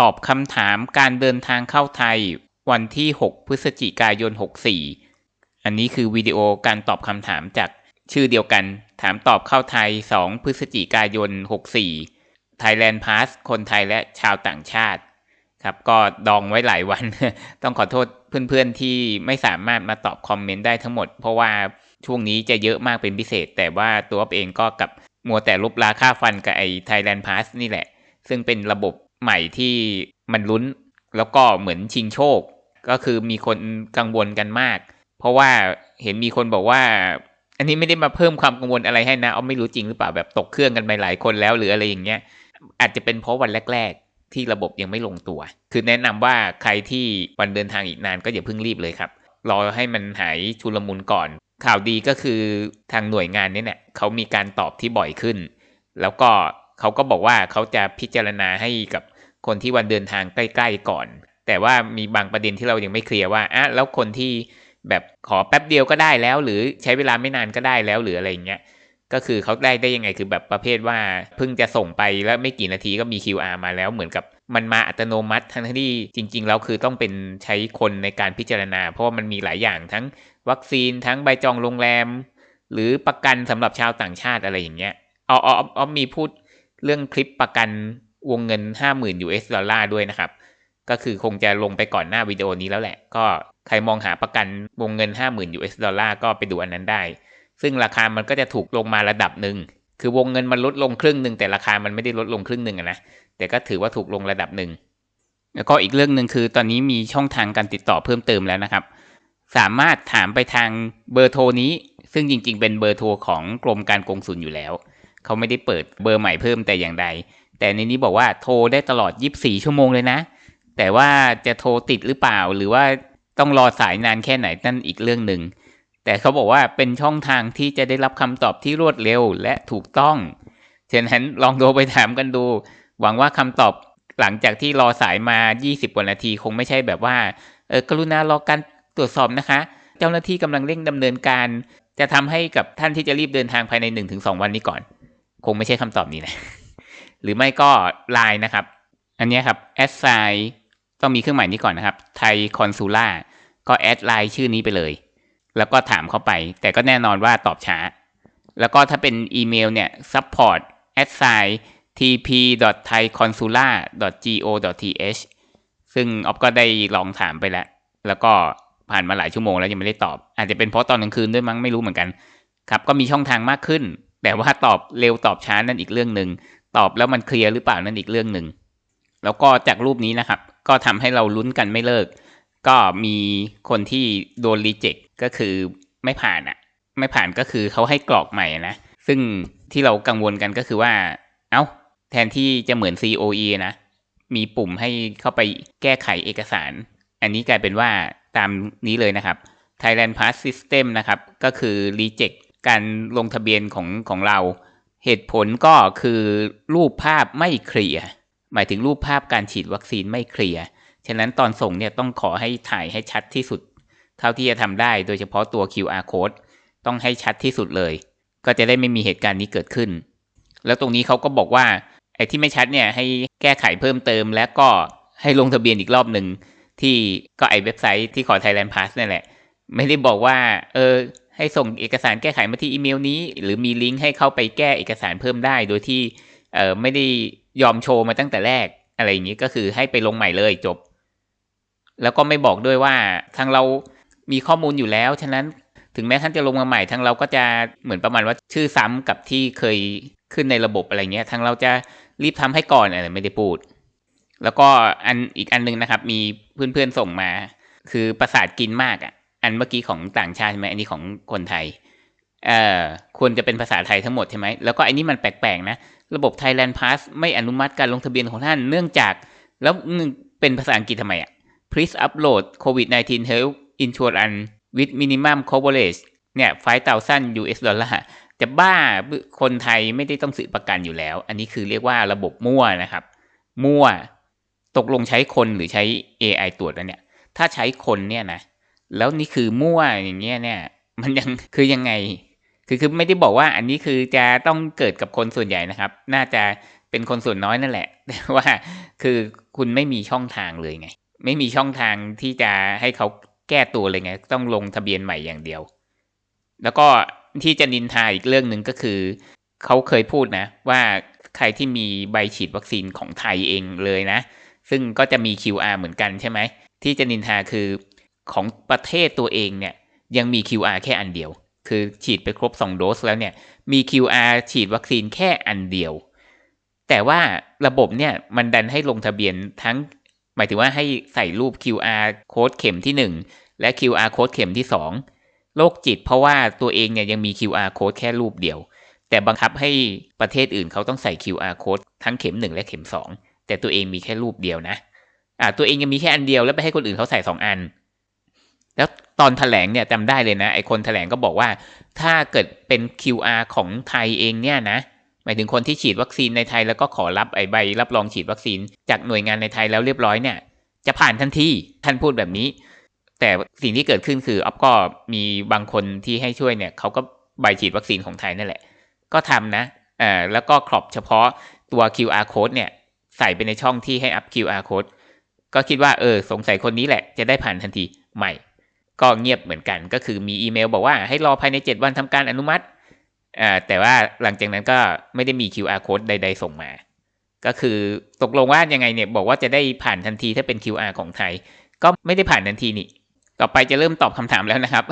ตอบคำถามการเดินทางเข้าไทยวันที่ 6 พฤศจิกายน 64 อันนี้คือวิดีโอการตอบคำถามจากชื่อเดียวกัน ถามตอบเข้าไทย 2 พฤศจิกายน 64 Thailand Pass คนไทยและชาวต่างชาติ ครับ ก็ดองไว้หลายวัน ต้องขอโทษเพื่อนๆที่ไม่สามารถมาตอบคอมเมนต์ได้ทั้งหมด เพราะว่าช่วงนี้จะเยอะมากเป็นพิเศษ แต่ว่าตัวเองก็กับมัวแต่ลบลาค่าฟันกับไอ้ Thailand Pass นี่แหละ ซึ่งเป็นระบบ ใหม่ที่มันลุ้น แล้วก็เหมือนชิงโชค ก็คือมีคนกังวลกันมาก เพราะว่าเห็นมีคนบอกว่า อันนี้ไม่ได้มาเพิ่มความกังวลอะไรให้นะเอาไม่รู้จริงหรือเปล่าแบบตกเครื่องกันไปหลายคนแล้วหรืออะไรอย่างเงี้ย อาจจะเป็นเพราะวันแรก ๆ ที่ระบบยังไม่ลงตัว คือแนะนำว่าใครที่วันเดินทางอีกนานก็อย่าเพิ่งรีบเลยครับรอให้มันหายชุลมุนก่อน ข่าวดีก็คือทางหน่วยงานนี้เนี่ยเขามีการตอบที่บ่อยขึ้น แล้วก็ เขาก็บอกว่าเขาจะพิจารณาให้กับคนที่วันเดินทางใกล้ ๆ ก่อน แต่ว่ามีบางประเด็นที่เรายังไม่เคลียร์ว่าอะแล้วคนที่แบบขอแป๊บเดียวก็ได้แล้ว หรือใช้เวลาไม่นานก็ได้แล้วหรืออะไรเงี้ยก็คือเขาได้ได้ยังไงคือแบบประเภทว่าเพิ่งจะส่งไปแล้วไม่กี่นาทีก็มี QR มาแล้วเหมือนกับมันมาอัตโนมัติทั้งที่จริง ๆ แล้วคือต้องเป็นใช้คนในการพิจารณา เพราะว่ามันมีหลายอย่างทั้งวัคซีนทั้งใบจองโรงแรม หรือประกันสำหรับชาวต่างชาติอะไรอย่างเงี้ยอ๋ออ๋ออ๋อมีพูด เรื่องคลิปประกันวงเงิน 50,000 US ดอลลาร์ด้วยนะครับ ก็คือคงจะลงไปก่อนหน้าวิดีโอนี้แล้วแหละ ก็ใครมองหาประกันวงเงิน 50,000 US ดอลลาร์ก็ไปดูอันนั้นได้ ซึ่งราคามันก็จะถูกลงมาระดับหนึ่ง คือวงเงินมันลดลงครึ่งหนึ่งแต่ราคามันไม่ได้ลดลงครึ่งหนึ่งนะ แต่ก็ถือว่าถูกลงระดับหนึ่ง แล้วก็อีกเรื่องหนึ่งคือตอนนี้มีช่องทางการติดต่อเพิ่มเติมแล้วนะครับ สามารถถามไปทางเบอร์โทรนี้ ซึ่งจริงๆ เป็นเบอร์โทรของกรมการกงสุลอยู่แล้ว เขาไม่ได้เปิดเบอร์ใหม่เพิ่มแต่อย่างใด แต่ในนี้บอกว่าโทรได้ตลอด 24 ชั่วโมงเลยนะ แต่ว่าจะโทรติดหรือเปล่า หรือว่าต้องรอสายนานแค่ไหนนั่นอีกเรื่องหนึ่ง แต่เขาบอกว่าเป็นช่องทางที่จะได้รับคำตอบที่รวดเร็วและถูกต้องฉะนั้นลองโทรไปถามกันดู หวังว่าคำตอบหลังจากที่รอสายมา 20กว่านาทีคงไม่ใช่แบบว่าเออกรุณารอการตรวจสอบนะคะ เจ้าหน้าที่กำลังเร่งดำเนินการ จะทำให้กับท่านที่จะรีบเดินทางภายใน 1-2 วันนี้ก่อน คงไม่ใช่คำตอบนี้นะ หรือไม่ก็ไลน์นะครับ อันนี้ครับแอดไซต้องมีเครื่องหมายนี้ก่อนนะครับไทยคอนซูล่าก็แอดไลน์ชื่อนี้ไปเลย แล้วก็ถามเข้าไป แต่ก็แน่นอนว่าตอบช้า แล้วก็ถ้าเป็นอีเมลเนี่ย support at sign tp.thaiconsular.go.th ซึ่งออฟก็ได้ลองถามไปแล้ว แล้วก็ผ่านมาหลายชั่วโมงแล้วยังไม่ได้ตอบ อาจจะเป็นเพราะตอนกลางคืนด้วยมั้งไม่รู้เหมือนกัน ครับ ก็มีช่องทางมากขึ้น แต่ว่าตอบเร็วตอบช้านั่นอีกเรื่องหนึ่งตอบแล้วมันเคลียร์หรือเปล่านั่นอีกเรื่องหนึ่งแล้วก็จากรูปนี้นะครับ ก็ทำให้เราลุ้นกันไม่เลิก ก็มีคนที่โดนรีเจ็คก็คือไม่ผ่านอะ ไม่ผ่านก็คือเขาให้กรอกใหม่นะ ซึ่งที่เรากังวลกันก็คือว่า เอา้า แทนที่จะเหมือน COE นะ มีปุ่มให้เข้าไปแก้ไขเอกสาร อันนี้กลายเป็นว่าตามนี้เลยนะครับ Thailand Pass System นะครับ ก็คือ reject การลงทะเบียนของของเรา เหตุผลก็คือรูปภาพไม่เคลียร์หมายถึงรูปภาพการฉีดวัคซีนไม่เคลียร์ฉะนั้นตอนส่งเนี่ยต้องขอให้ถ่ายให้ชัดที่สุด เท่าที่จะทำได้โดยเฉพาะตัว QR code ต้องให้ชัดที่สุดเลย ก็จะได้ไม่มีเหตุการณ์นี้เกิดขึ้น แล้วตรงนี้เขาก็บอกว่าไอ้ที่ไม่ชัดเนี่ยให้แก้ไขเพิ่มเติมและก็ให้ลงทะเบียนอีกรอบหนึ่งที่ก็ไอเว็บไซต์ที่ขอ Thailand Pass นั่นแหละ ไม่ได้บอกว่า เออ ให้ส่งเอกสารแก้ไขมาที่อีเมลนี้ หรือมีลิงก์ให้เข้าไปแก้เอกสารเพิ่มได้ โดยที่เออไม่ได้ยอมโชว์มาตั้งแต่แรก อะไรอย่างนี้ก็คือให้ไปลงใหม่เลยจบ แล้วก็ไม่บอกด้วยว่าทางเรามีข้อมูลอยู่แล้ว ฉะนั้นถึงแม้ท่านจะลงมาใหม่ทางเราก็จะเหมือนประมาณว่าชื่อซ้ำกับที่เคยขึ้นในระบบอะไรเงี้ยทางเราจะรีบทำให้ก่อนอะไรไม่ได้พูด แล้วก็อันอีกอันนึงนะครับ มีเพื่อนๆส่งมา คือประสาทกินมากอะ อันเมื่อกี้ของต่างชาติใช่ไหมอันนี้ของคนไทยเอ่อควรจะเป็นภาษาไทยทั้งหมดใช่ไหมแล้วก็อันนี้มันแปลกๆนะ ระบบ Thailand Pass ไม่อนุมัติการลงทะเบียนของท่านเนื่องจาก แล้วเป็นภาษาอังกฤษทำไมอะ please upload COVID-19 health insurance with minimum coverage เนี่ย5,000 US ดอลลาร์จะบ้าคนไทยไม่ได้ต้องซื้อประกันอยู่แล้ว อันนี้คือเรียกว่าระบบมั่วนะครับ มั่ว ตกลงใช้คนหรือใช้ AI ตรวจแล้วเนี่ย ถ้าใช้คนเนี่ยนะ แล้วนี่คือมั่วอย่างเงี้ยเนี่ย มันยังคือยังไง คือคือไม่ได้บอกว่าอันนี้คือจะต้องเกิดกับคนส่วนใหญ่นะครับ น่าจะเป็นคนส่วนน้อยนั่นแหละแต่ว่าคือคุณไม่มีช่องทางเลยไง ไม่มีช่องทางที่จะให้เขาแก้ตัวเลยไง ต้องลงทะเบียนใหม่อย่างเดียว แล้วก็ที่จะนินทาอีกเรื่องหนึ่งก็คือเขาเคยพูดนะ ว่าใครที่มีใบฉีดวัคซีนของไทยเองเลยนะ ซึ่งก็จะมี QR เหมือนกันใช่ไหมที่จะนินทาคือ ของประเทศตัวเองเนี่ยยังมี QR แค่อันเดียว คือฉีดไปครบ 2 โดสแล้วเนี่ยมี QR ฉีดวัคซีนแค่อันเดียว แต่ว่าระบบเนี่ยมันดันให้ลงทะเบียนทั้ง หมายถึงว่าให้ใส่รูป QR โค้ดเข็มที่ 1 และ QR โค้ดเข็มที่ 2 โรคจิตเพราะว่าตัวเองเนี่ยยังมี QR โค้ดแค่รูปเดียว แต่บังคับให้ประเทศอื่นเขาต้องใส่ QR โค้ดทั้งเข็ม 1 และเข็ม 2 แต่ตัวเองมีแค่รูปเดียวนะอ่าตัวเองยังมีแค่อันเดียวแล้วไปให้คนอื่นเขาใส่ 2 อัน แล้วตอนถแถลงเนี่ยจำได้เลยนะไอคนถแถลงก็บอกว่าถ้าเกิดเป็น QR ของไทยเองเนี่ยนะหมายถึงคนที่ฉีดวัคซีนในไทยแล้วก็ขอรับไอใบรับรองฉีดวัคซีน จากหน่วยงานในไทยแล้วเรียบร้อยเนี่ย จะผ่านทันทีท่านพูดแบบนี้ แต่สิ่งที่เกิดขึ้นคือออฟก็มีบางคนที่ให้ช่วยเนี่ยเขาก็ใบฉีดวัคซีนของไทยนั่นแหละ ก็ทำนะอ่าแล้วก็ครอบเฉพาะตัว QR code เนี่ยใส่ไปในช่องที่ให้อัพ QR code ก็คิดว่าเออสงสัยคนนี้แหละจะได้ผ่านทันทีใหม่ ก็เงียบเหมือนกันก็คือมีอีเมลบอกว่าให้รอภายใน 7 วันทำการอนุมัติอ่าแต่ว่าหลังจากนั้นก็ไม่ได้มี QR code ใด ๆ ส่งมา ก็คือตกลงว่ายังไงเนี่ยบอกว่าจะได้ผ่านทันทีถ้าเป็น QR ของไทย ก็ไม่ได้ผ่านทันทีนี่ต่อไปจะเริ่มตอบคำถามแล้วนะครับ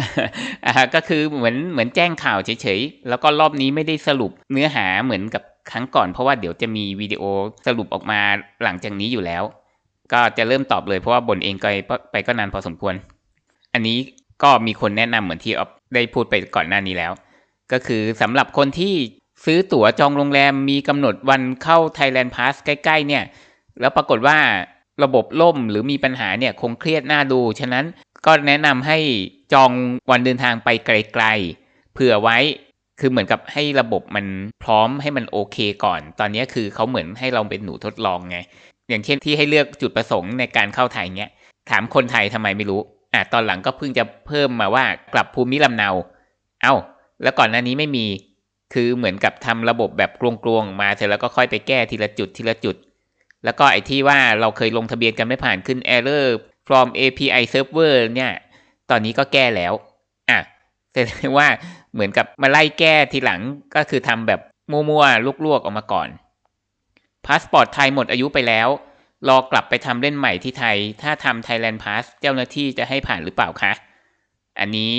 ก็คือเหมือนเหมือนแจ้งข่าวเฉยๆ แล้วก็รอบนี้ไม่ได้สรุปเนื้อหาเหมือนกับครั้งก่อน เพราะว่าเดี๋ยวจะมีวิดีโอสรุปออกมาหลังจากนี้อยู่แล้ว ก็จะเริ่มตอบเลยเพราะว่าบนเองก็ไปก็นานพอสมควร อันนี้ก็มีคนแนะนำเหมือนที่ออฟได้พูดไปก่อนหน้านี้แล้ว ก็คือสำหรับคนที่ซื้อตั๋วจองโรงแรมมีกำหนดวันเข้า Thailand Pass ใกล้ๆเนี่ย แล้วปรากฏว่าระบบล่มหรือมีปัญหาเนี่ยคงเครียดหน่าดู ฉะนั้นก็แนะนำให้จองวันเดินทางไปไกลๆ เผื่อไว้คือเหมือนกับให้ระบบมันพร้อมให้มันโอเคก่อน ตอนนี้คือเขาเหมือนให้เราเป็นหนูทดลองไง อย่างเช่นที่ให้เลือกจุดประสงค์ในการเข้าไทยเนี้ย ถามคนไทยทำไมไม่รู้ อะตอนหลังก็เพิ่งจะเพิ่มมาว่ากลับภูมิลำเนา เอา้า แล้วก่อนหน้านี้ไม่มี คือเหมือนกับทำระบบแบบกลวงๆมาเสร็จแล้วก็ค่อยไปแก้ทีละจุดทีละจุด แล้วก็ไอ้ที่ว่าเราเคยลงทะเบียนกันไม่ผ่านขึ้น error from API server เนี่ย ตอนนี้ก็แก้แล้ว อะแสดงว่าเหมือนกับมาไล่แก้ทีหลังก็คือทำแบบมั่วๆลวกๆออกมาก่อนพาสปอร์ตไทยหมดอายุไปแล้ว รอกลับไปทำเล่นใหม่ที่ไทย ถ้าทำ Thailand Pass เจ้าหน้าที่จะให้ผ่านหรือเปล่าคะ อันนี้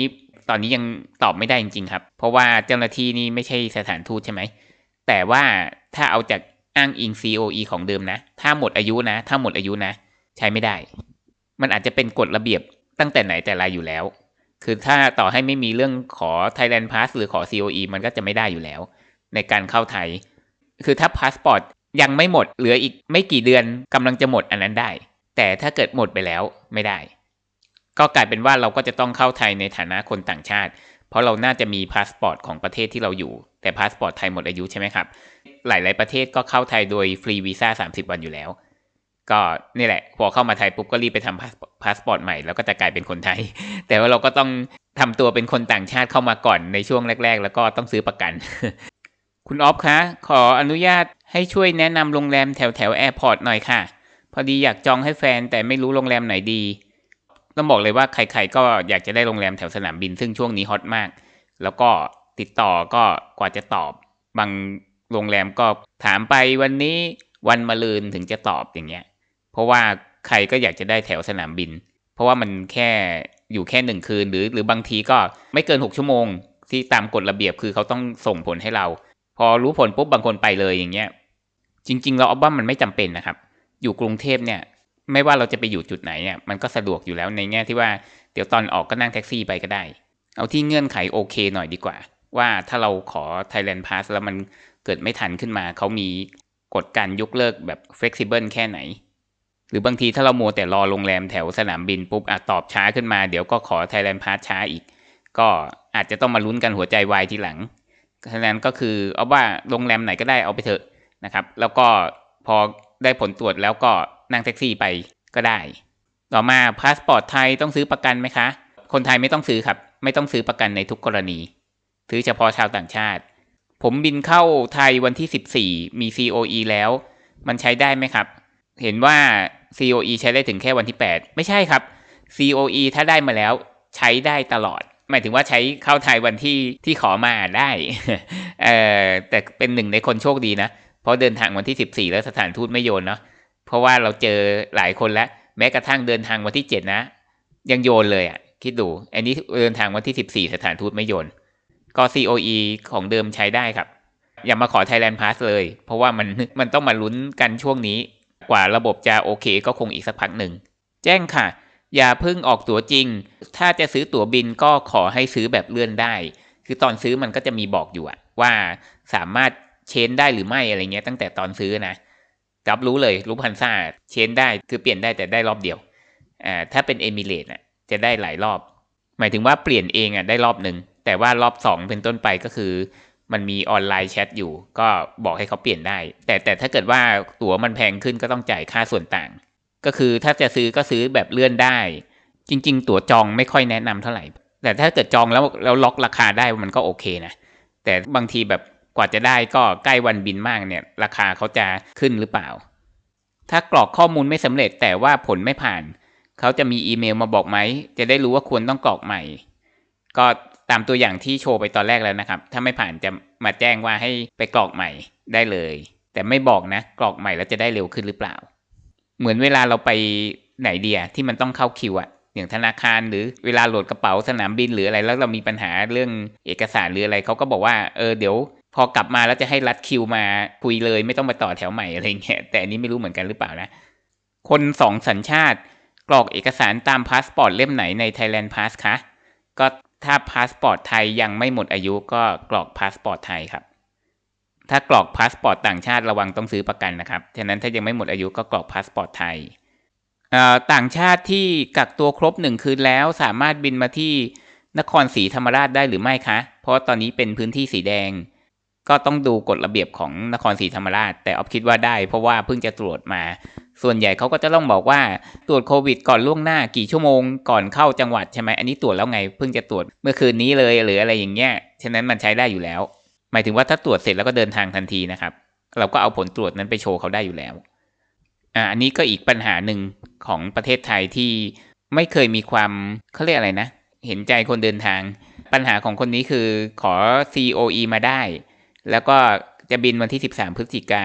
ตอนนี้ยังตอบไม่ได้จริงๆครับ เพราะว่าเจ้าหน้าที่นี่ไม่ใช่สถานทูตใช่ไหม แต่ว่าถ้าเอาจากอ้างอิง COE ของเดิมนะ ถ้าหมดอายุนะ ถ้าหมดอายุนะ ใช้ไม่ได้ มันอาจจะเป็นกฎระเบียบตั้งแต่ไหนแต่ไรอยู่แล้ว คือถ้าต่อให้ไม่มีเรื่องขอ Thailand Pass หรือขอ COE มันก็จะไม่ได้อยู่แล้ว ในการเข้าไทย คือถ้าพาสปอร์ต ยังไม่หมดเหลืออีกไม่กี่เดือนกำลังจะหมดอันนั้นได้ แต่ถ้าเกิดหมดไปแล้วไม่ได้ ก็กลายเป็นว่าเราก็จะต้องเข้าไทยในฐานะคนต่างชาติ เพราะเราน่าจะมีพาสปอร์ตของประเทศที่เราอยู่ แต่พาสปอร์ตไทยหมดอายุใช่ไหมครับ หลาย ๆ ประเทศก็เข้าไทยโดยฟรีวีซ่า30 วันอยู่แล้ว ก็นี่แหละ พอเข้ามาไทยปุ๊บก็รีบไปทำพาสปอร์ตใหม่แล้วก็จะกลายเป็นคนไทย แต่ว่าเราก็ต้องทำตัวเป็นคนต่างชาติเข้ามาก่อนในช่วงแรก ๆ แล้วก็ต้องซื้อประกัน คุณออฟคะ ขออนุญาต ให้ช่วยแนะนำโรงแรมแถวแถวแอร์พอร์ตหน่อยค่ะ พอดีอยากจองให้แฟนแต่ไม่รู้โรงแรมไหนดีต้องบอกเลยว่าใครๆก็อยากจะได้โรงแรมแถวสนามบิน ซึ่งช่วงนี้ฮอตมาก แล้วก็ติดต่อก็กว่าจะตอบ บางโรงแรมก็ถามไปวันนี้วันมะรืนถึงจะตอบอย่างเงี้ย เพราะว่าใครก็อยากจะได้แถวสนามบิน เพราะว่ามันแค่อยู่แค่หนึ่งคืนหรือหรือบางทีก็ไม่เกินหกชั่วโมง ที่ตามกฎระเบียบคือเขาต้องส่งผลให้เรา พอรู้ผลปุ๊บบางคนไปเลยอย่างเงี้ย จริง ๆ เราเอาว่ามันไม่จำเป็นนะครับ อยู่กรุงเทพเนี่ยไม่ว่าเราจะไปอยู่จุดไหนอะมันก็สะดวกอยู่แล้วในแง่ที่ว่าเดี๋ยวตอนออกก็นั่งแท็กซี่ไปก็ได้ เอาที่เงื่อนไขโอเคหน่อยดีกว่า ว่าถ้าเราขอ Thailand Pass แล้วมันเกิดไม่ทันขึ้นมา เขามีกฎการยกเลิกแบบ flexible แค่ไหน หรือบางทีถ้าเราโมวแต่รอโรงแรมแถวสนามบินปุ๊บอาจตอบช้าขึ้นมาเดี๋ยวก็ขอ Thailand Pass ช้าอีก ก็อาจจะต้องมาลุ้นกันหัวใจวายทีหลังฉะนั้นก็คือเอาว่าโรงแรมไหนก็ได้เอาไปเถอะ นะครับ แล้วก็พอได้ผลตรวจแล้วก็นั่งแท็กซี่ไปก็ได้ ต่อมาพาสปอร์ตไทยต้องซื้อประกันไหมคะ คนไทยไม่ต้องซื้อครับ ไม่ต้องซื้อประกันในทุกกรณี ซื้อเฉพาะชาวต่างชาติ ผมบินเข้าไทยวันที่ 14 มี COE แล้ว มันใช้ได้ไหมครับ เห็นว่า COE ใช้ได้ถึงแค่วันที่ 8 ไม่ใช่ครับ COE ถ้าได้มาแล้วใช้ได้ตลอด หมายถึงว่าใช้เข้าไทยวันที่ที่ขอมาได้เออแต่เป็นหนึ่งในคนโชคดีนะ เพราะเดินทางวันที่14แล้วสถานทูตไม่โยนเนาะเพราะว่าเราเจอหลายคนแล้วแม้กระทั่งเดินทางวันที่7นะ ยังโยนเลยอะ่ะคิดดู อันนี้เดินทางวันที่14สถานทูตไม่โยนก็ COE ของเดิมใช้ได้ครับ อย่ามาขอ Thailand Pass เลย เพราะว่ามันมันต้องมาลุ้นกันช่วงนี้ กว่าระบบจะโอเคก็คงอีกสักพักหนึ่ง แจ้งค่ะ อย่าเพิ่งออกตั๋วจริง ถ้าจะซื้อตั๋วบินก็ขอให้ซื้อแบบเลื่อนได้ คือตอนซื้อมันก็จะมีบอกอยู่ว่าสามารถ เชนได้หรือไม่อะไรเงี้ยตั้งแต่ตอนซื้อนะรับรู้เลยรู้พันซ่าเชนได้คือเปลี่ยนได้แต่ได้รอบเดียวอ่าถ้าเป็นเอมิเรตอะจะได้หลายรอบ หมายถึงว่าเปลี่ยนเองอะได้รอบหนึ่งแต่ว่ารอบสองเป็นต้นไปก็คือ มันมีออนไลน์แชทอยู่ ก็บอกให้เขาเปลี่ยนได้ แต่แต่ถ้าเกิดว่าตั๋วมันแพงขึ้นก็ต้องจ่ายค่าส่วนต่าง ก็คือถ้าจะซื้อก็ซื้อแบบเลื่อนได้ จริง ๆ ตั๋วจองไม่ค่อยแนะนำเท่าไหร่ แต่ถ้าเกิดจองแล้วแล้วล็อกราคาได้มันก็โอเคนะแต่บางทีแบบ กว่าจะได้ก็ใกล้วันบินมากเนี่ย ราคาเขาจะขึ้นหรือเปล่า ถ้ากรอกข้อมูลไม่สำเร็จแต่ว่าผลไม่ผ่าน เขาจะมีอีเมลมาบอกไหม จะได้รู้ว่าควรต้องกรอกใหม่ ก็ตามตัวอย่างที่โชว์ไปตอนแรกแล้วนะครับ ถ้าไม่ผ่านจะมาแจ้งว่าให้ไปกรอกใหม่ได้เลย แต่ไม่บอกนะ กรอกใหม่แล้วจะได้เร็วขึ้นหรือเปล่า เหมือนเวลาเราไปไหนเดียที่มันต้องเข้าคิวอะอย่างธนาคารหรือเวลาโหลดกระเป๋าสนามบินหรืออะไรแล้วเรามีปัญหาเรื่องเอกสารหรืออะไรเขาก็บอกว่าเออเดี๋ยว พอกลับมาแล้วจะให้รัดคิวมาคุยเลยไม่ต้องมาต่อแถวใหม่อะไรเงี้ยแต่อันนี้ไม่รู้เหมือนกันหรือเปล่านะ คนสองสัญชาติกรอกเอกสารตามพาสปอร์ตเล่มไหนใน Thailand Pass คะ ก็ถ้าพาสปอร์ตไทยยังไม่หมดอายุก็กรอกพาสปอร์ตไทยครับ ถ้ากรอกพาสปอร์ตต่างชาติระวังต้องซื้อประกันนะครับ ฉะนั้นถ้ายังไม่หมดอายุก็กรอกพาสปอร์ตไทย ต่างชาติที่กักตัวครบหนึ่งคืนแล้วสามารถบินมาที่นครศรีธรรมราชได้หรือไม่คะ เพราะตอนนี้เป็นพื้นที่สีแดง ก็ต้องดูกฎระเบียบของนครศรีธรรมราช แต่ออฟคิดว่าได้ เพราะว่าเพิ่งจะตรวจมา ส่วนใหญ่เขาก็จะต้องบอกว่าตรวจโควิดก่อนล่วงหน้ากี่ชั่วโมงก่อนเข้าจังหวัดใช่ไหมอันนี้ตรวจแล้วไงเพิ่งจะตรวจเมื่อคืนนี้เลยหรืออะไรอย่างเงี้ยฉะนั้นมันใช้ได้อยู่แล้ว หมายถึงว่าถ้าตรวจเสร็จแล้วก็เดินทางทันทีนะครับ เราก็เอาผลตรวจนั้นไปโชว์เขาได้อยู่แล้วอ่าอันนี้ก็อีกปัญหาหนึ่งของประเทศไทยที่ไม่เคยมีความเขาเรียกอะไรนะ เห็นใจคนเดินทาง ปัญหาของคนนี้คือขอ COE มาได้ แล้วก็จะบินวันที่ 13 พฤศจิกา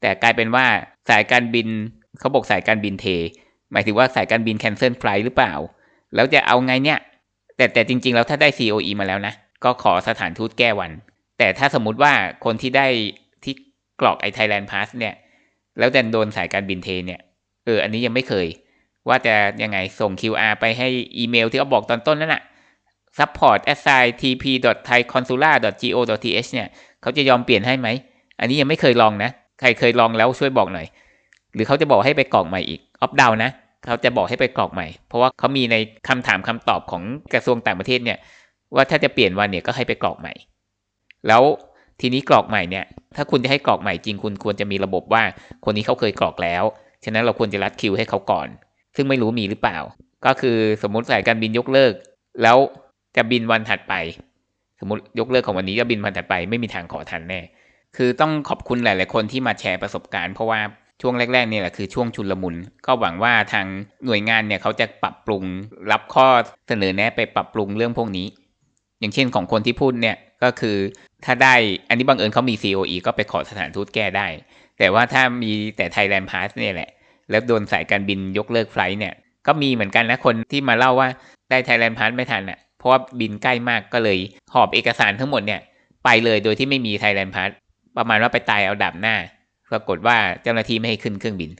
แต่กลายเป็นว่าสายการบินเขาบอกสายการบินเท หมายถึงว่าสายการบินแคนเซิลไฟล์หรือเปล่า แล้วจะเอาไงเนี่ย แต่แต่จริง ๆ แล้วถ้าได้ COE มาแล้วนะ ก็ขอสถานทูตแก้วัน แต่ถ้าสมมุติว่าคนที่ได้ที่กรอกไอไทยแลนด์พาสเนี่ย แล้วแต่โดนสายการบินเทเนี่ย เออ อันนี้ยังไม่เคย ว่าจะยังไงส่ง QR ไปให้อีเมลที่เขาบอกตอนต้นนั่นแหะ support assign tp thai consular go th เนี่ย เขาจะยอมเปลี่ยนให้ไหม อันนี้ยังไม่เคยลองนะ ใครเคยลองแล้วช่วยบอกหน่อย หรือเขาจะบอกให้ไปกรอกใหม่อีกออฟดาวนะ เขาจะบอกให้ไปกรอกใหม่ เพราะว่าเขามีในคำถามคำตอบของกระทรวงต่างประเทศเนี่ยว่าถ้าจะเปลี่ยนวันเนี่ยก็ให้ไปกรอกใหม่ แล้วทีนี้กรอกใหม่เนี่ย ถ้าคุณจะให้กรอกใหม่จริงคุณควรจะมีระบบว่าคนนี้เขาเคยกรอกแล้ว ฉะนั้นเราควรจะรัดคิวให้เขาก่อน ซึ่งไม่รู้มีหรือเปล่า ก็คือสมมุติสายการบินยกเลิก แล้วจะบินวันถัดไป สมมติยกเลิกของวันนี้จะบินวันถัดไปไม่มีทางขอทันแน่ คือต้องขอบคุณหลาย ๆ คนที่มาแชร์ประสบการณ์เพราะว่าช่วงแรก ๆ เนี่ยแหละคือช่วงชุนลมุน ก็หวังว่าทางหน่วยงานเนี่ยเขาจะปรับปรุงรับข้อเสนอแนะไปปรับปรุงเรื่องพวกนี้ อย่างเช่นของคนที่พูดเนี่ยก็คือถ้าได้อันนี้บังเอิญเขามี COE ก็ไปขอสถานทูตแก้ได้ แต่ว่าถ้ามีแต่ Thailand Pass เนี่ยแหละ แล้วโดนสายการบินยกเลิกไฟล์เนี่ยก็มีเหมือนกันนะคนที่มาเล่าว่าได้ Thailand Pass ไม่ทันอะ เพราะว่าบินใกล้มากก็เลยหอบเอกสารทั้งหมดเนี่ยไปเลยโดยที่ไม่มี Thailand Pass ประมาณว่าไปตายเอาดับหน้า ปรากฏว่าเจ้าหน้าที่ไม่ให้ขึ้นเครื่องบิน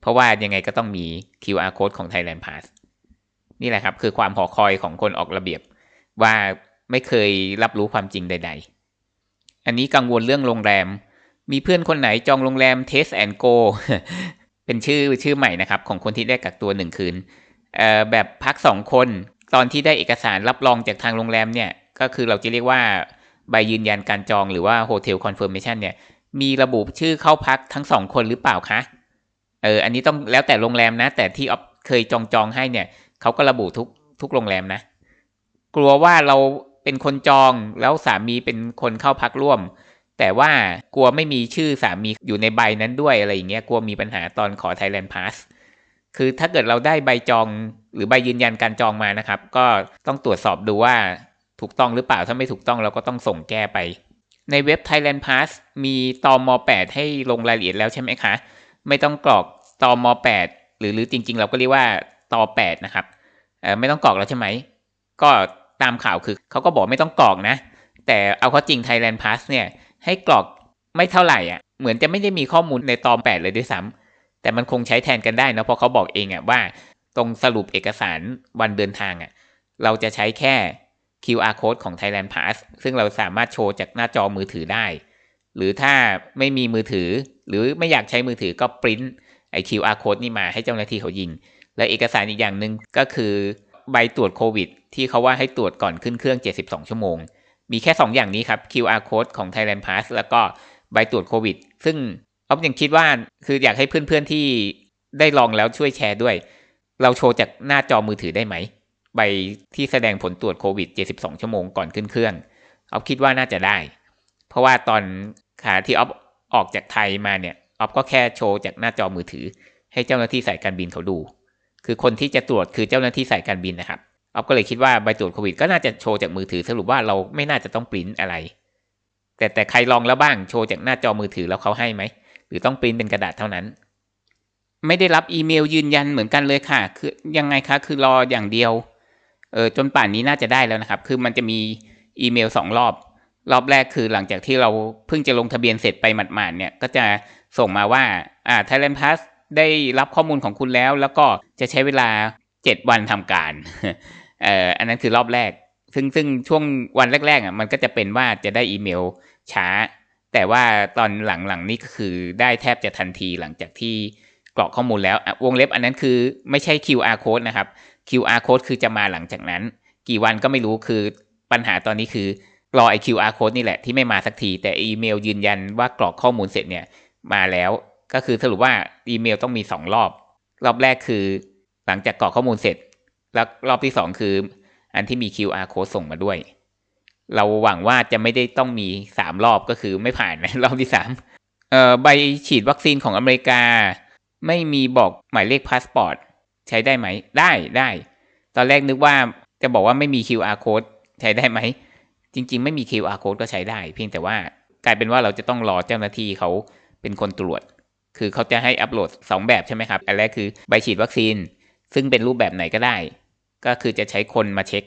เพราะว่ายังไงก็ต้องมี QR code ของ Thailand Pass นี่แหละครับคือความหอคอยของคนออกระเบียบ ว่าไม่เคยรับรู้ความจริงใด ๆ อันนี้กังวลเรื่องโรงแรม มีเพื่อนคนไหนจองโรงแรม Test and Go เป็นชื่อชื่อใหม่นะครับ ของคนที่ได้กักตัวหนึ่งคืนแบบพักสองคน ตอนที่ได้เอกสารรับรองจากทางโรงแรมเนี่ย ก็คือเราจะเรียกว่าใบยืนยันการจองหรือว่า Hotel Confirmation เนี่ย มีระบุชื่อเข้าพักทั้งสองคนหรือเปล่าคะ เออ อันนี้ต้องแล้วแต่โรงแรมนะ แต่ที่ออฟเคยจองจองให้เนี่ย เขาก็ระบุทุกทุกโรงแรมนะ กลัวว่าเราเป็นคนจองแล้วสามีเป็นคนเข้าพักร่วม แต่ว่ากลัวไม่มีชื่อสามีอยู่ในใบนั้นด้วยอะไรอย่างเงี้ย กลัวมีปัญหาตอนขอ Thailand Pass คือถ้าเกิดเราได้ใบจองหรือใบยืนยันการจองมานะครับ ก็ต้องตรวจสอบดูว่าถูกต้องหรือเปล่าถ้าไม่ถูกต้องเราก็ต้องส่งแก้ไป ในเว็บ Thailand Pass มีตอม8ให้ลงรายละเอียดแล้วใช่ไหมคะ ไม่ต้องกรอกตอม8หรือหรือจริง ๆ เราก็เรียกว่าตอ8นะครับไม่ต้องกรอกแล้วใช่ไหม ก็ตามข่าวคือเขาก็บอกไม่ต้องกรอกนะ แต่เอาข้าจริง Thailand Pass เนี่ยให้กรอกไม่เท่าไหร่อะเหมือนจะไม่ได้มีข้อมูลในตอม8เลยด้วยซ้ำ แต่มันคงใช้แทนกันได้นะเพราะเขาบอกเองอะว่าตรงสรุปเอกสารวันเดินทางอะเราจะใช้แค่ QR code ของ Thailand Pass ซึ่งเราสามารถโชว์จากหน้าจอมือถือได้ หรือถ้าไม่มีมือถือ หรือไม่อยากใช้มือถือก็ปริ้นไอ้ QR code นี่มาให้เจ้าหน้าที่เขายิง และเอกสารอีกอย่างหนึ่งก็คือใบตรวจโควิด ที่เขาว่าให้ตรวจก่อนขึ้นเครื่อง 72 ชั่วโมง มีแค่ 2 อย่างนี้ครับ QR code ของ Thailand Pass แล้วก็ใบตรวจโควิด ซึ่ง อ๊อฟยังคิดว่าคืออยากให้เพื่อนๆที่ได้ลองแล้วช่วยแชร์ด้วย เราโชว์จากหน้าจอมือถือได้ไหม ใบที่แสดงผลตรวจโควิด 72 ชั่วโมงก่อนขึ้นเครื่องอ๊อฟคิดว่าน่าจะได้ เพราะว่าตอนขาที่อ๊อฟออกจากไทยมาเนี่ยอ๊อฟก็แค่โชว์จากหน้าจอมือถือ ให้เจ้าหน้าที่สายการบินเขาดู คือคนที่จะตรวจคือเจ้าหน้าที่สายการบินนะครับอ๊อฟก็เลยคิดว่าใบตรวจโควิดก็น่าจะโชว์จากมือถือสรุปว่าเราไม่น่าจะต้องปริ้นอะไร แต่แต่ใครลองแล้วบ้างโชว์จากหน้าจอมือถือแล้วเขาให้ไหม หรือต้องปริ้นเป็นกระดาษเท่านั้น ไม่ได้รับอีเมลยืนยันเหมือนกันเลยค่ะ คือยังไงคะ คือรออย่างเดียว เออจนป่านนี้น่าจะได้แล้วนะครับ คือมันจะมีอีเมลสองรอบ รอบแรกคือหลังจากที่เราเพิ่งจะลงทะเบียนเสร็จไปหมาดๆเนี่ย ก็จะส่งมาว่า อ่า Thailand Pass ได้รับข้อมูลของคุณแล้ว แล้วก็จะใช้เวลาเจ็ดวันทำการ เอ่อ อันนั้นคือรอบแรก ซึ่งซึ่งช่วงวันแรกๆอะ มันก็จะเป็นว่าจะได้อีเมลช้า แต่ว่าตอนหลังๆนี่ก็คือได้แทบจะทันทีหลังจากที่กรอกข้อมูลแล้ววงเล็บอันนั้นคือไม่ใช่ QR code นะครับ QR code คือจะมาหลังจากนั้น กี่วันก็ไม่รู้คือปัญหาตอนนี้คือรอไอ QR code นี่แหละที่ไม่มาสักที แต่อีเมลยืนยันว่ากรอกข้อมูลเสร็จเนี่ยมาแล้วก็คือสรุปว่าอีเมลต้องมีสองรอบ รอบแรกคือ หลังจากกรอกข้อมูลเสร็จ แล้วรอบที่สองคือ อันที่มี QR code ส่งมาด้วย เราหวังว่าจะไม่ได้ต้องมีสามรอบก็คือไม่ผ่านในรอบที่สามเอ่อใบฉีดวัคซีนของอเมริกา ไม่มีบอกหมายเลขพาสปอร์ตใช้ได้ไหม ได้ได้ ตอนแรกนึกว่าจะบอกว่าไม่มี QR code ใช้ได้ไหม จริง ๆ ไม่มี QR code ก็ใช้ได้ เพียงแต่ว่ากลายเป็นว่าเราจะต้องรอเจ้าหน้าที่เขาเป็นคนตรวจ คือเขาจะให้อัปโหลด 2 แบบใช่ไหมครับ อันแรกคือใบฉีดวัคซีน ซึ่งเป็นรูปแบบไหนก็ได้ ก็คือจะใช้คนมาเช็ค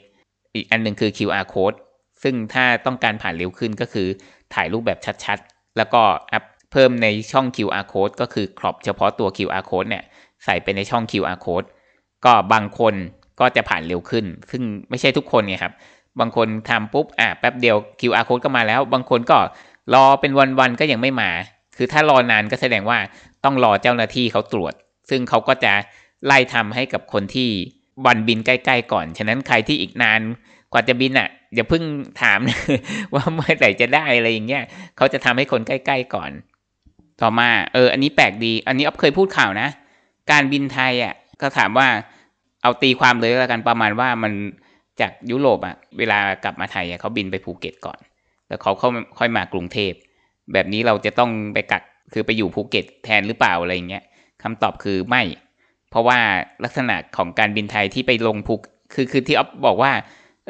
อีกอันหนึ่งคือ QR code ซึ่งถ้าต้องการผ่านเร็วขึ้นก็คือถ่ายรูปแบบชัดๆ แล้วก็อัพเพิ่มในช่อง QR code ก็คือครอบเฉพาะตัว QR code เนี่ยใส่ไปในช่อง QR code ก็บางคนก็จะผ่านเร็วขึ้น ซึ่งไม่ใช่ทุกคนไงครับ บางคนทำปุ๊บอะแป๊บเดียว QR code ก็มาแล้ว บางคนก็รอเป็นวันๆก็ยังไม่มา คือถ้ารอนานก็แสดงว่าต้องรอเจ้าหน้าที่เขาตรวจ ซึ่งเขาก็จะไล่ทำให้กับคนที่วันบินใกล้ ๆ ก่อน ฉะนั้นใครที่อีกนาน กว่าจะบินอะอย่าเพิ่งถามว่าเมื่อไหร่จะได้อะไรอย่างเงี้ยเขาจะทำให้คนใกล้ ๆก่อน ต่อมา เออ อันนี้แปลกดี อันนี้อ๊อฟเคยพูดข่าวนะ การบินไทยอะก็ถามว่าเอาตีความเลยแล้วกันประมาณว่ามันจากยุโรปอะเวลากลับมาไทยเขาบินไปภูเก็ตก่อน แล้วเขาค่อยมากรุงเทพแบบนี้เราจะต้องไปกักคือไปอยู่ภูเก็ตแทนหรือเปล่าอะไรอย่างเงี้ยคำตอบคือไม่ เพราะว่าลักษณะของการบินไทยที่ไปลงภูคือคือที่อ๊อฟบอกว่า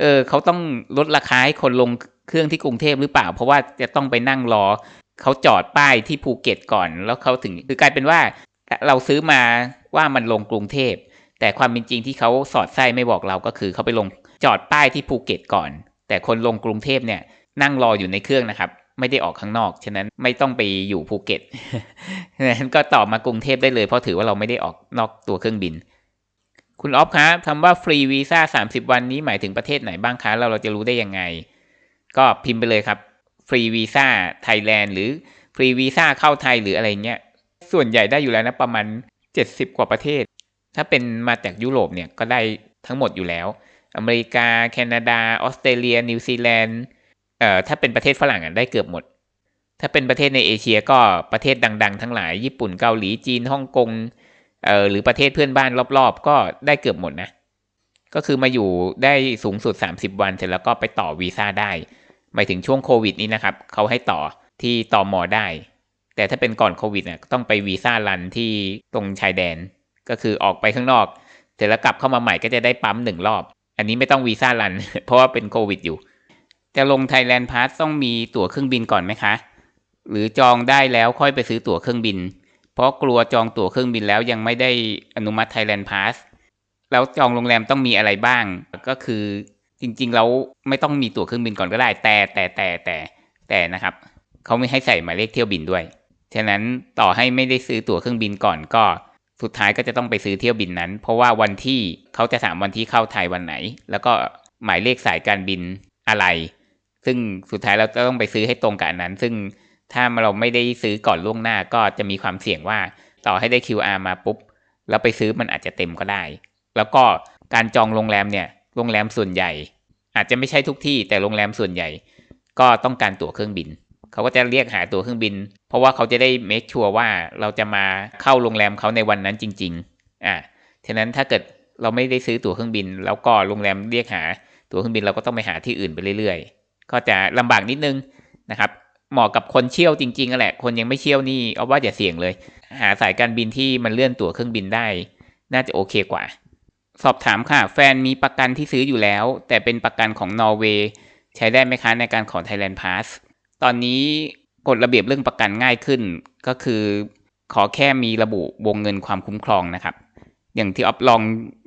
เออเขาต้องลดราคาให้คนลงเครื่องที่กรุงเทพหรือเปล่า เพราะว่าจะต้องไปนั่งรอเขาจอดป้ายที่ภูเก็ตก่อน แล้วเขาถึงคือกลายเป็นว่าเราซื้อมาว่ามันลงกรุงเทพ แต่ความเป็นจริงที่เขาสอดไส้ไม่บอกเราก็คือเขาไปลงจอดป้ายที่ภูเก็ตก่อน แต่คนลงกรุงเทพเนี่ย นั่งรออยู่ในเครื่องนะครับ ไม่ได้ออกข้างนอก ฉะนั้นไม่ต้องไปอยู่ภูเก็ตฉะนั้นก็ตอบมากรุงเทพได้เลยเพราะถือว่าเราไม่ได้ออกนอกตัวเครื่องบิน คุณออฟคะคำว่าฟรีวีซ่า30 วันนี้หมายถึงประเทศไหนบ้างคะเราเราจะรู้ได้ยังไง ก็พิมพ์ไปเลยครับฟรีวีซ่าไทยแลนด์หรือฟรีวีซ่าเข้าไทยหรืออะไรเงี้ย ส่วนใหญ่ได้อยู่แล้วนะประมาณ 70 กว่าประเทศ ถ้าเป็นมาจากยุโรปเนี่ยก็ได้ทั้งหมดอยู่แล้ว อเมริกา แคนาดา ออสเตรเลีย นิวซีแลนด์เอ่อถ้าเป็นประเทศฝรั่งอะได้เกือบหมด ถ้าเป็นประเทศในเอเชียก็ประเทศดัง ๆ ทั้งหลายญี่ปุ่นเกาหลีจีนฮ่องกง เอ่อหรือประเทศเพื่อนบ้านรอบๆ ก็ได้เกือบหมดนะ ก็คือมาอยู่ได้สูงสุด 30 วันเสร็จแล้วก็ไปต่อวีซ่าได้ หมายถึงช่วงโควิดนี้นะครับเขาให้ต่อที่ต่อมอได้ แต่ถ้าเป็นก่อนโควิดเนี่ยต้องไปวีซ่ารันที่ตรงชายแดน ก็คือออกไปข้างนอก เสร็จแล้วกลับเข้ามาใหม่ก็จะได้ปั๊มหนึ่งรอบ อันนี้ไม่ต้องวีซ่ารัน เพราะว่าเป็นโควิดอยู่ จะลงไทยแลนด์พาสต้องมีตั๋วเครื่องบินก่อนไหมคะ หรือจองได้แล้วค่อยไปซื้อตั๋วเครื่องบิน เพราะกลัวจองตั๋วเครื่องบินแล้วยังไม่ได้อนุมัติไทยแลนด์พาสแล้วจองโรงแรมต้องมีอะไรบ้าง ก็คือจริงๆแล้วไม่ต้องมีตั๋วเครื่องบินก่อนก็ได้ แต่แต่แต่แต่แต่นะครับเขาไม่ให้ใส่หมายเลขเที่ยวบินด้วย ฉะนั้นต่อให้ไม่ได้ซื้อตั๋วเครื่องบินก่อนก็สุดท้ายก็จะต้องไปซื้อเที่ยวบินนั้น เพราะว่าวันที่เขาจะถามวันที่เข้าไทยวันไหน แล้วก็หมายเลขสายการบินอะไร ซึ่งสุดท้ายเราต้องไปซื้อให้ตรงกับนั้น ซึ่ง ถ้าเราไม่ได้ซื้อก่อนล่วงหน้าก็จะมีความเสี่ยงว่า ต่อให้ได้ QR มาปุ๊บ แล้วไปซื้อมันอาจจะเต็มก็ได้ แล้วก็การจองโรงแรมเนี่ย โรงแรมส่วนใหญ่ อาจจะไม่ใช่ทุกที่แต่โรงแรมส่วนใหญ่ ก็ต้องการตั๋วเครื่องบิน เขาก็จะเรียกหาตั๋วเครื่องบิน เพราะว่าเขาจะได้เมคชัวร์ว่าเราจะมาเข้าโรงแรมเขาในวันนั้นจริง ๆ อ่าฉะนั้นถ้าเกิดเราไม่ได้ซื้อตั๋วเครื่องบิน แล้วก็โรงแรมเรียกหาตั๋วเครื่องบินเราก็ต้องไปหาที่อื่นไปเรื่อย ๆ ก็จะลำบากนิดนึงนะครับ เหมาะกับคนเชี่ยวจริงๆแหละ คนยังไม่เชี่ยวนี่เอาว่าอย่าเสี่ยงเลย หาสายการบินที่มันเลื่อนตั๋วเครื่องบินได้ น่าจะโอเคกว่า สอบถามค่ะ แฟนมีประกันที่ซื้ออยู่แล้ว แต่เป็นประกันของนอร์เวย์ใช้ได้ไหมคะในการขอ Thailand Pass ตอนนี้กฎระเบียบเรื่องประกันง่ายขึ้น ก็คือขอแค่มีระบุวงเงินความคุ้มครองนะครับ อย่างที่ออฟลอง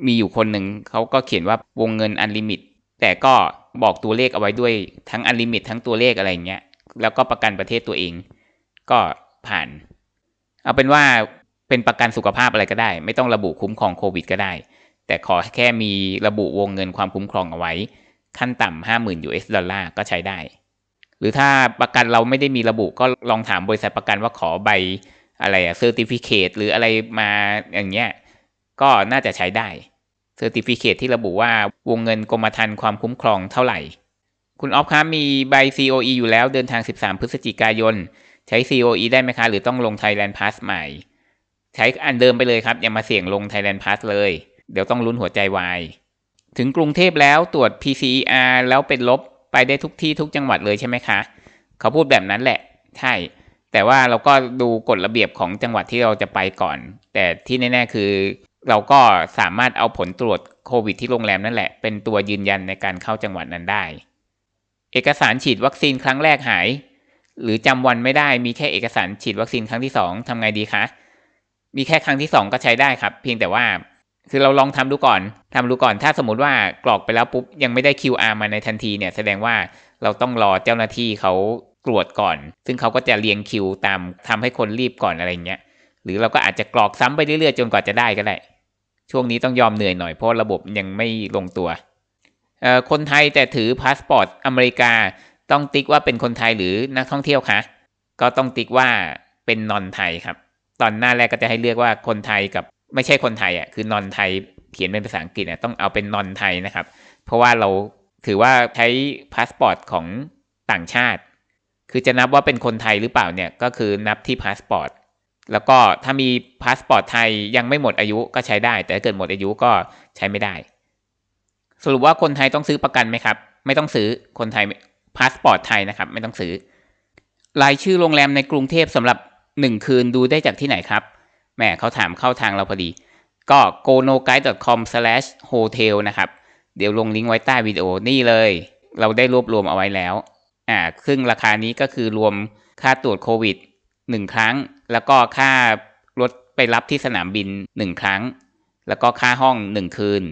มีอยู่คนหนึ่งเขาก็เขียนว่าวงเงินอันลิมิตแต่ก็บอกตัวเลขเอาไว้ด้วยทั้งอันลิมิตทั้งตัวเลขอะไรเงี้ย แล้วก็ประกันประเทศตัวเอง ก็ผ่าน เอาเป็นว่าเป็นประกันสุขภาพอะไรก็ได้ ไม่ต้องระบุคุ้มครองโควิด ก็ได้ แต่ขอแค่มีระบุวงเงินความคุ้มครองเอาไว้ ขั้นต่ำห้าหมื่น US ดอลลาร์ก็ใช้ได้ หรือถ้าประกันเราไม่ได้มีระบุก็ลองถามบริษัทประกันว่าขอใบอะไรอะเซอร์ติฟิเคตหรืออะไรมาอย่างเงี้ยก็น่าจะใช้ได้เซอร์ติฟิเคตที่ระบุว่าวงเงินกรมธรรม์ความคุ้มครองเท่าไหร่ คุณออฟคะมีใบ COE อยู่แล้วเดินทาง 13 พฤศจิกายน ใช้ COE ได้ไหมคะ หรือต้องลง Thailand Pass ใหม่ ใช้อันเดิมไปเลยครับ อย่ามาเสี่ยงลง Thailand Pass เลย เดี๋ยวต้องลุ้นหัวใจวาย ถึงกรุงเทพแล้วตรวจ PCR แล้วเป็นลบไปได้ทุกที่ทุกจังหวัดเลยใช่ไหมคะ เขาพูดแบบนั้นแหละ ใช่ แต่ว่าเราก็ดูกฎระเบียบของจังหวัดที่เราจะไปก่อน แต่ที่แน่ๆคือเราก็สามารถเอาผลตรวจโควิดที่โรงแรมนั่นแหละ เป็นตัวยืนยันในการเข้าจังหวัดนั้นได้ เอกสารฉีดวัคซีนครั้งแรกหาย หรือจำวันไม่ได้มีแค่เอกสารฉีดวัคซีนครั้งที่สองทำไงดีคะ มีแค่ครั้งที่สองก็ใช้ได้ครับ เพียงแต่ว่า คือเราลองทำดูก่อนทำดูก่อน ถ้าสมมติว่ากรอกไปแล้วปุ๊บยังไม่ได้ QR มาในทันทีเนี่ยแสดงว่าเราต้องรอเจ้าหน้าที่เขาตรวจก่อน ซึ่งเขาก็จะเรียงคิวตามทำให้คนรีบก่อนอะไรเงี้ย หรือเราก็อาจจะกรอกซ้ำไปเรื่อยๆจนกว่าจะได้ก็ได้ ช่วงนี้ต้องยอมเหนื่อยหน่อยเพราะระบบยังไม่ลงตัว คนไทยแต่ถือพาสปอร์ตอเมริกา ต้องติ๊กว่าเป็นคนไทยหรือนักท่องเที่ยวคะก็ต้องติ๊กว่าเป็นนอนไทยครับ ตอนหน้าแรกก็จะให้เลือกว่าคนไทยกับไม่ใช่คนไทยอะคือนอนไทยเขียนเป็นภาษาอังกฤษอะต้องเอาเป็นนอนไทยนะครับ เพราะว่าเราถือว่าใช้พาสปอร์ตของต่างชาติ คือจะนับว่าเป็นคนไทยหรือเปล่าเนี่ยก็คือนับที่พาสปอร์ตแล้วก็ถ้ามีพาสปอร์ตไทยยังไม่หมดอายุก็ใช้ได้ แต่ถ้าเกิดหมดอายุก็ใช้ไม่ได้ สรุปว่าคนไทยต้องซื้อประกันไหมครับ ไม่ต้องซื้อคนไทยพาสปอร์ตไทยนะครับ ไม่ต้องซื้อรายชื่อโรงแรมในกรุงเทพสำหรับหนึ่งคืนดูได้จากที่ไหนครับแหมเขาถามเข้าทางเราพอดี ก็ gonoguide.com/hotel นะครับ เดี๋ยวลงลิงก์ไว้ใต้วิดีโอนี่เลย เราได้รวบรวมเอาไว้แล้วอ่าซึ่งราคานี้ก็คือรวมค่าตรวจโควิดหนึ่งครั้ง แล้วก็ค่ารถไปรับที่สนามบินหนึ่งครั้ง แล้วก็ค่าห้องหนึ่งคืน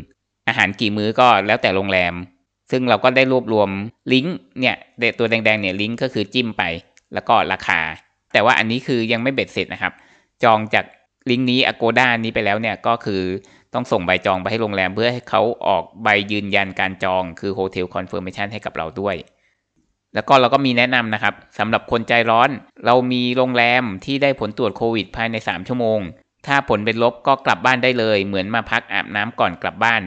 อาหารกี่มื้อก็แล้วแต่โรงแรม ซึ่งเราก็ได้รวบรวมลิงก์เนี่ยตัวแดงๆเนี่ยลิงก์ก็คือจิ้มไป แล้วก็ราคา แต่ว่าอันนี้คือยังไม่เบ็ดเสร็จนะครับ จองจากลิงก์นี้ Agoda นี้ไปแล้วเนี่ยก็คือต้องส่งใบจองไปให้โรงแรมเพื่อให้เขาออกใบยืนยันการจองคือ Hotel Confirmation ให้กับเราด้วย แล้วก็เราก็มีแนะนำนะครับสำหรับคนใจร้อน เรามีโรงแรมที่ได้ผลตรวจโควิดภายใน 3 ชั่วโมง ถ้าผลเป็นลบก็กลับบ้านได้เลย เหมือนมาพักอาบน้ำก่อนกลับบ้าน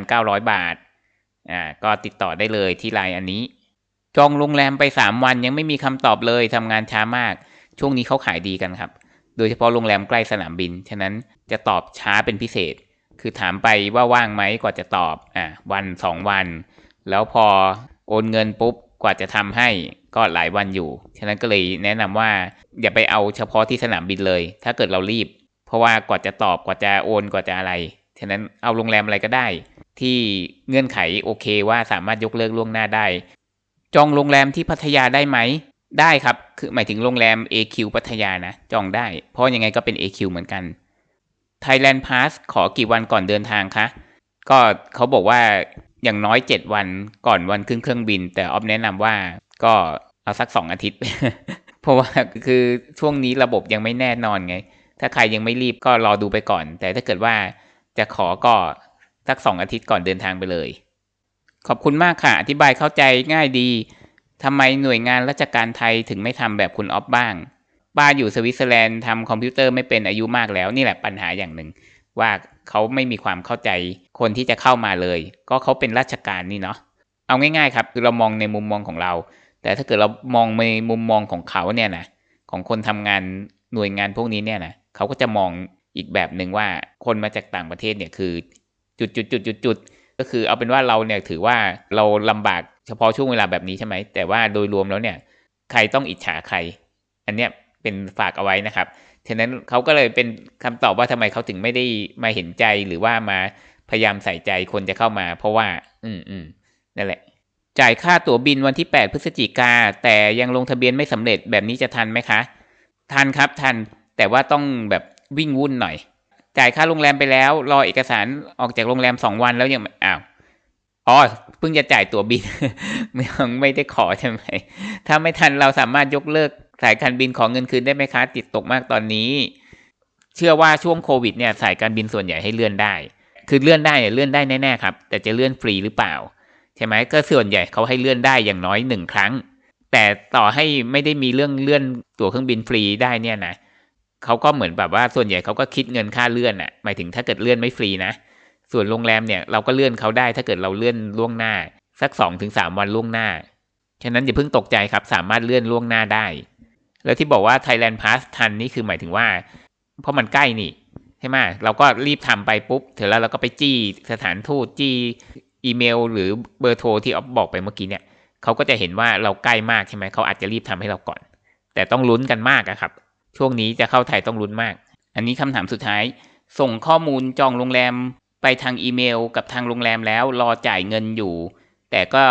4,900 บาท อ่า ก็ติดต่อได้เลยที่ไลน์อันนี้ จองโรงแรมไป 3 วันยังไม่มีคำตอบเลยทำงานช้ามาก ช่วงนี้เขาขายดีกันครับ โดยเฉพาะโรงแรมใกล้สนามบิน ฉะนั้นจะตอบช้าเป็นพิเศษ คือถามไปว่าว่างไหมกว่าจะตอบ อะวันสองวัน แล้วพอโอนเงินปุ๊บกว่าจะทำให้ก็หลายวันอยู่ ฉะนั้นก็เลยแนะนำว่าอย่าไปเอาเฉพาะที่สนามบินเลย ถ้าเกิดเรารีบ เพราะว่ากว่าจะตอบกว่าจะโอนกว่าจะอะไร ฉะนั้นเอาโรงแรมอะไรก็ได้ ที่เงื่อนไขโอเคว่าสามารถยกเลิกล่วงหน้าได้ จองโรงแรมที่พัทยาได้ไหม ได้ครับ คือหมายถึงโรงแรม AQ พัทยานะ จองได้ เพราะยังไงก็เป็น AQ เหมือนกัน Thailand Pass ขอกี่วันก่อนเดินทางคะ ก็เขาบอกว่าอย่างน้อย 7 วันก่อนวันขึ้นเครื่องบิน แต่ออฟแนะนำว่าก็เอาสัก 2 อาทิตย์ เพราะว่าคือช่วงนี้ระบบยังไม่แน่นอนไง ถ้าใครยังไม่รีบก็รอดูไปก่อน แต่ถ้าเกิดว่าจะขอก็สัก2องอาทิตย์ก่อนเดินทางไปเลย ขอบคุณมากค่ะ อธิบายเข้าใจง่ายดีทำไมหน่วยงานราชการไทยถึงไม่ทำแบบคุณออฟบ้างป้าอยู่สวิตเซอร์แลนด์ทำคอมพิวเตอร์ไม่เป็นอายุมากแล้วนี่แหละปัญหาอย่างหนึ่ง ว่าเขาไม่มีความเข้าใจคนที่จะเข้ามาเลย ก็เขาเป็นราชการนี่เนาะเอาง่ายๆครับคือเรามองในมุมมองของเรา แต่ถ้าเกิดเรามองในมุมมองของเขาเนี่ยนะของคนทำงานหน่วยงานพวกนี้เนี่ยนะ เขาก็จะมองอีกแบบหนึ่งว่าคนมาจากต่างประเทศเนี่ยคือจุดจุดจุดจุดจุดก็คือเอาเป็นว่าเราเนี่ยถือว่าเราลำบากเฉพาะช่วงเวลาแบบนี้ใช่ไหมแต่ว่าโดยรวมแล้วเนี่ยใครต้องอิจฉาใคร อันเนี้ยเป็นฝากเอาไว้นะครับฉะนั้นเขาก็เลยเป็นคำตอบว่าทำไมเขาถึงไม่ได้มาเห็นใจหรือว่ามาพยายามใส่ใจคนจะเข้ามา เพราะว่า อืมอืมนั่นแหละ จ่ายค่าตั๋วบินวันที่ 8 พฤศจิกาแต่ยังลงทะเบียนไม่สำเร็จแบบนี้จะทันไหมคะ ทันครับทัน แต่ว่าต้องแบบวิ่งวุ่นหน่อย จ่ายค่าโรงแรมไปแล้ว รอเอกสารออกจากโรงแรมสองวันแล้วยังอ้าวอ๋อเพิ่งจะจ่ายตั๋วบินยังไม่ได้ขอใช่ไหมถ้าไม่ทันเราสามารถยกเลิกสายการบินขอเงินคืนได้ไหมคะ ติดตกมากตอนนี้ เชื่อว่าช่วงโควิดเนี่ยสายการบินส่วนใหญ่ให้เลื่อนได้ คือเลื่อนได้เนี่ยเลื่อนได้แน่ๆครับ แต่จะเลื่อนฟรีหรือเปล่า ใช่ไหมก็ส่วนใหญ่เขาให้เลื่อนได้อย่างน้อยหนึ่งครั้ง แต่ต่อให้ไม่ได้มีเรื่องเลื่อนตั๋วเครื่องบินฟรีได้เนี่ยนะ เขาก็เหมือนแบบว่าส่วนใหญ่เขาก็คิดเงินค่าเลื่อนอะหมายถึงถ้าเกิดเลื่อนไม่ฟรีนะ ส่วนโรงแรมเนี่ยเราก็เลื่อนเขาได้ ถ้าเกิดเราเลื่อนล่วงหน้า สักสองถึงสามวันล่วงหน้า ฉะนั้นอย่าเพิ่งตกใจครับ สามารถเลื่อนล่วงหน้าได้ แล้วที่บอกว่า Thailand Pass ทันนี่คือหมายถึงว่า เพราะมันใกล้นี่ใช่ไหมเราก็รีบทำไปปุ๊บเสร็จแล้วเราก็ไปจี้สถานทูตจี้อีเมล หรือเบอร์โทรที่ออฟบอกไปเมื่อกี้เนี่ยเขาก็จะเห็นว่าเราใกล้มากใช่ไหมเขาอาจจะรีบทำให้เราก่อน แต่ต้องลุ้นกันมากอะครับ ช่วงนี้จะเข้าไทยต้องลุ้นมาก อันนี้คำถามสุดท้าย ส่งข้อมูลจองโรงแรมไปทางอีเมลกับทางโรงแรมแล้วรอจ่ายเงินอยู่ แต่ก็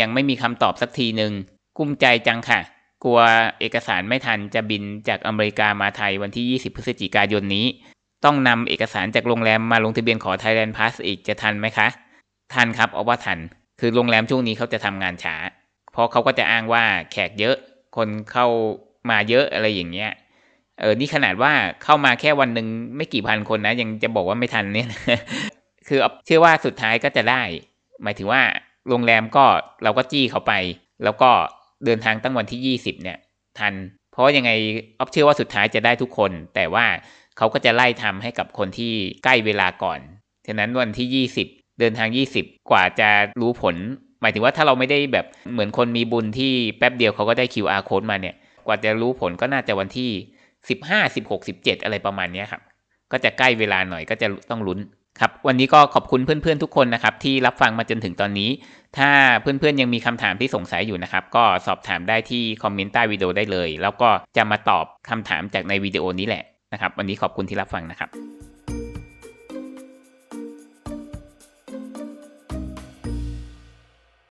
ยังไม่มีคำตอบสักทีหนึ่งกุ้มใจจังค่ะ กลัวเอกสารไม่ทันจะบินจากอเมริกามาไทยวันที่ 20 พฤศจิกายนนี้ ต้องนำเอกสารจากโรงแรมมาลงทะเบียนขอ Thailand Pass อีกจะทันไหมคะ ทันครับเอาว่าทัน คือโรงแรมช่วงนี้เขาจะทำงานช้า เพราะเขาก็จะอ้างว่าแขกเยอะ คนเข้ามาเยอะอะไรอย่างเงี้ย เออนี่ขนาดว่าเข้ามาแค่วันหนึ่งไม่กี่พันคนนะ ยังจะบอกว่าไม่ทันเนี่ยคือเชื่อว่าสุดท้ายก็จะได้ หมายถึงว่าโรงแรมก็เราก็จี้เขาไป แล้วก็เดินทางตั้งวันที่ 20 เนี่ย ทัน เพราะยังไงออฟเชื่อว่าสุดท้ายจะได้ทุกคน แต่ว่าเขาก็จะไล่ทำให้กับคนที่ใกล้เวลาก่อน ฉะนั้นวันที่ 20 เดินทาง 20 กว่าจะรู้ผล หมายถึงว่าถ้าเราไม่ได้แบบเหมือนคนมีบุญที่แป๊บเดียวเขาก็ได้ QR code มาเนี่ย กว่าจะรู้ผลก็น่าจะวันที่ สิบห้าสิบหกสิบเจ็ดอะไรประมาณนี้ครับ ก็จะใกล้เวลาหน่อยก็จะต้องลุ้นครับ วันนี้ก็ขอบคุณเพื่อนๆทุกคนนะครับ ที่รับฟังมาจนถึงตอนนี้ ถ้าเพื่อนๆยังมีคำถามที่สงสัยอยู่นะครับ ก็สอบถามได้ที่คอมเมนต์ใต้วิดีโอได้เลย แล้วก็จะมาตอบคำถามจากในวิดีโอนี้แหละนะครับ วันนี้ขอบคุณที่รับฟังนะครับ